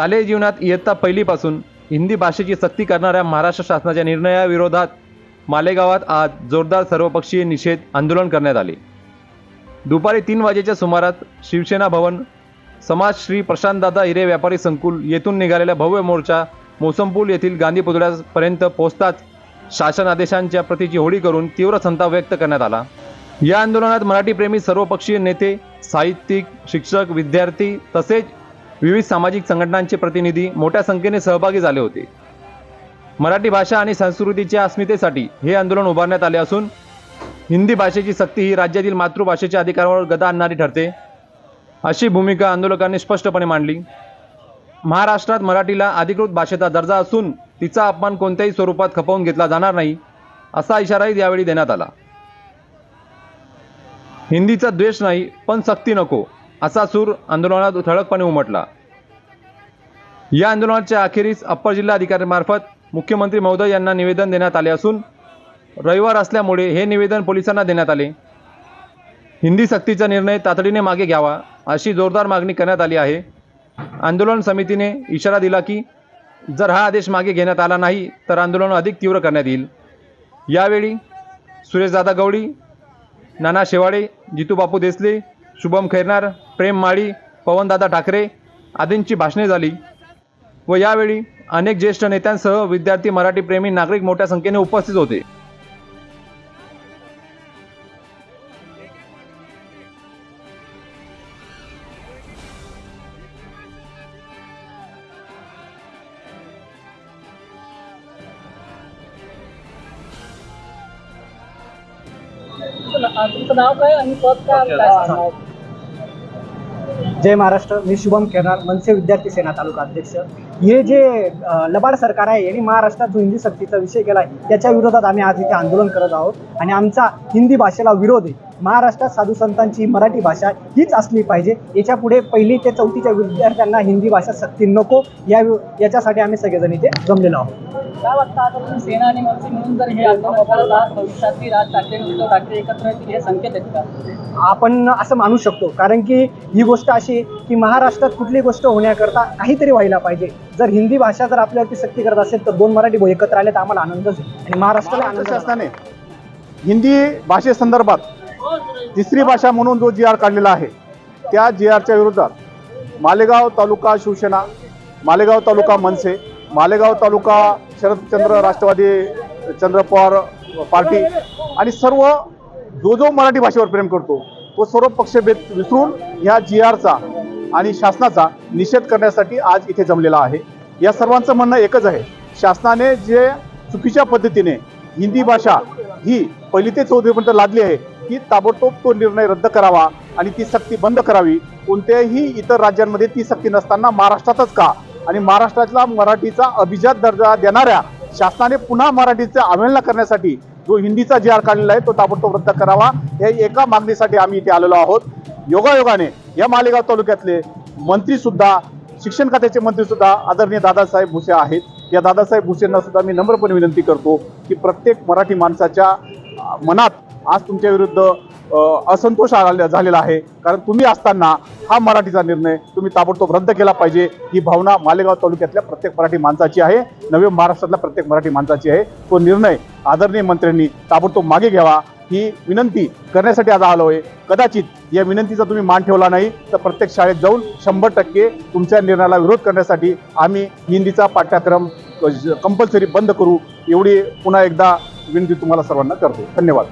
शालेय जीवनात इयत्ता पहिलीपासून हिंदी भाषेची सक्ती करणाऱ्या महाराष्ट्र शासनाच्या निर्णयाविरोधात मालेगावात आज जोरदार सर्वपक्षीय निषेध आंदोलन करण्यात आले. दुपारी तीन वाजेच्या सुमारास शिवसेना भवन समाज श्री प्रशांतदादा हिरे व्यापारी संकुल येथून निघालेला भव्य मोर्चा मोसमपूल येथील गांधी पुतळ्यापर्यंत पोहोचताच शासन आदेशांच्या प्रतीची होळी करून तीव्र संताप व्यक्त करण्यात आला. या आंदोलनात मराठीप्रेमी सर्वपक्षीय नेते साहित्यिक शिक्षक विद्यार्थी तसेच विविध सामाजिक संघटनांचे प्रतिनिधी मोठ्या संख्येने सहभागी झाले होते. मराठी भाषा आणि संस्कृतीच्या अस्मितेसाठी हे आंदोलन उभारण्यात आले असून हिंदी भाषेची सक्ती ही राज्यातील मातृभाषेच्या अधिकारावर गदा आणणारी ठरते अशी भूमिका आंदोलकांनी स्पष्टपणे मांडली. महाराष्ट्रात मराठीला अधिकृत भाषेचा दर्जा असून तिचा अपमान कोणत्याही स्वरूपात खपवून घेतला जाणार नाही असा इशाराही यावेळी देण्यात आला. हिंदीचा द्वेष नाही पण सक्ती नको असा सूर आंदोलनात ठळकपणे उमटला. या आंदोलनाच्या अखेरीस अप्पर जिल्हाधिकाऱ्यांमार्फत मुख्यमंत्री महोदय यांना निवेदन देण्यात आले असून रविवार असल्यामुळे हे निवेदन पोलिसांना देण्यात आले. हिंदी सक्तीचा निर्णय तातडीने मागे घ्यावा अशी जोरदार मागणी करण्यात आली आहे. आंदोलन समितीने इशारा दिला की जर हा आदेश मागे घेण्यात आला नाही तर आंदोलन अधिक तीव्र करण्यात येईल. यावेळी सुरेशदादा गवळी नाना शेवाडे जितू बापू देसले शुभम खैरनार प्रेम माळी पवनदादा ठाकरे आदींची भाषणे झाली. व यावेळी अनेक ज्येष्ठ नेत्यांसह विद्यार्थी मराठी प्रेमी नागरिक मोठ्या संख्येने उपस्थित होते. तुमचं नाव काय आणि पद काय? जय महाराष्ट्र मी शुभम केरणार मनसे विद्यार्थी सेना तालुका अध्यक्ष. हे जे लबाड सरकार आहे यांनी महाराष्ट्रात जो हिंदी सक्तीचा विषय केला आहे त्याच्या विरोधात आम्ही आज इथे आंदोलन करत आहोत. आणि आमचा हिंदी भाषेला विरोध आहे. महाराष्ट्रात साधू संतांची मराठी भाषा हीच असली पाहिजे. याच्यापुढे पहिली ते चौथीच्या विद्यार्थ्यांना हिंदी भाषा सक्ती नको. या याच्यासाठी आम्ही सगळेजण इथे जमलेलो आहोत. काय वाटतं आता तुम्ही सेना आणि मनसे मिळून जर हे आंदोलन भविष्यातली राज ठाकरे उद्धव ठाकरे एकत्र येतील हे संकेत आहेत का? आपण असं मानू शकतो. कारण की ही गोष्ट अशी आहे की महाराष्ट्रात कुठली गोष्ट होण्याकरता काहीतरी व्हायला पाहिजे. जर हिंदी भाषा जर आपल्यावरती सक्ती करत असेल तर दोन मराठी भाऊ एकत्र आले तर आम्हाला आनंदच आहे आणि महाराष्ट्राला आनंद शासनाने हिंदी भाषेसंदर्भात तिसरी भाषा म्हणून जो जी आर काढलेला आहे त्या जी आरच्या विरोधात मालेगाव तालुका शिवसेना मालेगाव तालुका मनसे मालेगाव तालुका शरदचंद्र राष्ट्रवादी चंद्र पवार पार्टी आणि सर्व जो जो मराठी भाषेवर प्रेम करतो तो सर्व पक्षभेद विसरून ह्या जी आरचा आणि शासनाचा निषेध करण्यासाठी आज इथे जमलेला आहे. या सर्वांचं म्हणणं एकच आहे शासनाने जे चुकीच्या पद्धतीने हिंदी भाषा ही पहिली ते चौथीपर्यंत लादली आहे की ताबडतोब तो निर्णय रद्द करावा आणि ती सक्ती बंद करावी. कोणत्याही इतर राज्यांमध्ये ती सक्ती नसताना महाराष्ट्रातच का? आणि महाराष्ट्रातला मराठीचा अभिजात दर्जा देणाऱ्या शासनाने पुन्हा मराठीचा अवहेलना करण्यासाठी जो हिंदीचा जी आर काढलेला आहे तो ताबडतोब रद्द करावा. या एका मागणीसाठी आम्ही इथे आलेलो आहोत. योगायोगाने या मालेगाव तालुक्यातले मंत्री सुद्धा शिक्षण खात्याचे मंत्री सुद्धा आदरणीय दादासाहेब भुसे आहेत. या दादासाहेब भुसेंना सुद्धा मी नम्रपणे विनंती करतो की प्रत्येक मराठी माणसाच्या मनात आज तुमच्या विरुद्ध असंतोष झालेला आहे. कारण तुम्ही असताना हा मराठीचा निर्णय तुम्ही ताबडतोब रद्द केला पाहिजे. ही भावना मालेगाव तालुक्यातल्या प्रत्येक मराठी माणसाची आहे. नवे महाराष्ट्रातल्या प्रत्येक मराठी माणसाची आहे. तो निर्णय आदरणीय मंत्र्यांनी ताबडतोब मागे घ्यावा. ही विनंती करण्यासाठी आज आलो आहे कदाचित या विनंतीचा तुम्ही मान ठेवला नाही तर प्रत्येक शाळेत जाऊन शंभर टक्के तुमच्या निर्णयाला विरोध करण्यासाठी आम्ही हिंदीचा पाठ्यक्रम कंपल्सरी बंद करू. एवढी पुन्हा एकदा विनंती तुम्हाला सर्वांना करतो. धन्यवाद.